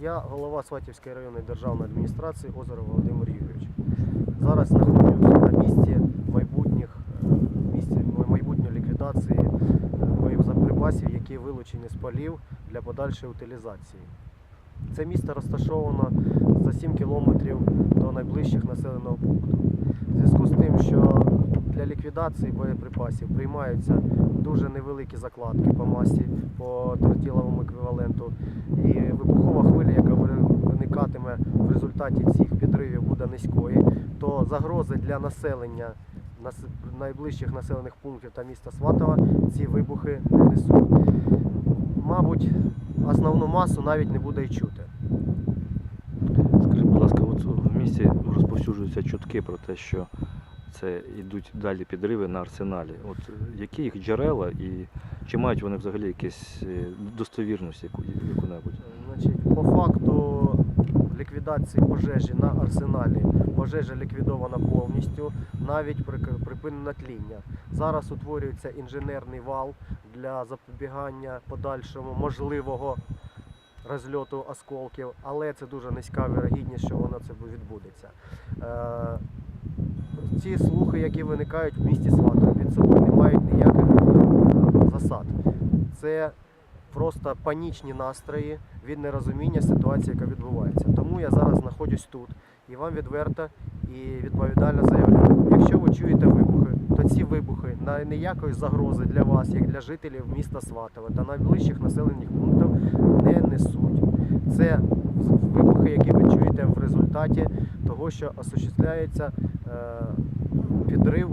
Я голова Сватівської районної державної адміністрації Озеров Володимир Юрійович. Зараз знаходжуся на місці майбутніх е, місці майбутньої ліквідації е, боєприпасів, які вилучені з полів для подальшої утилізації. Це місто розташовано за 7 кілометрів до найближчих населеного пункту. В зв'язку з тим, що для ліквідації боєприпасів приймаються дуже невеликі закладки по масі, по тротиловому еквіваленту, і вибухова хвиля, яка вири- виникатиме в результаті цих підривів, буде низькою, то загрози для населення найближчих населених пунктів та міста Сватова ці вибухи не несуть. Мабуть, основну масу навіть не буде й чути. Скажіть, будь ласка, от в місті розповсюджуються чутки про те, що це йдуть далі підриви на арсеналі. От які їх джерела і чи мають вони взагалі якусь е, достовірність яку, яку-небудь? По факту ліквідації пожежі на арсеналі пожежа ліквідована повністю, навіть припинено тління. Зараз утворюється інженерний вал для запобігання подальшому можливого розльоту осколків, але це дуже низька вірогідність, що воно це відбудеться. Е, ці слухи, які виникають в місті Сватові, під собою не мають ніяких е, засад. Це просто панічні настрої від нерозуміння ситуації, яка відбувається. Тому я зараз знаходжусь тут і вам відверто і відповідально заявляю. Якщо ви чуєте вибухи, то ці вибухи на ніякої загрози для вас, як для жителів міста Сватове та найближчих населених пунктів не несуть. Це вибухи, які ви чуєте в результаті того, що осуществляється е, підрив.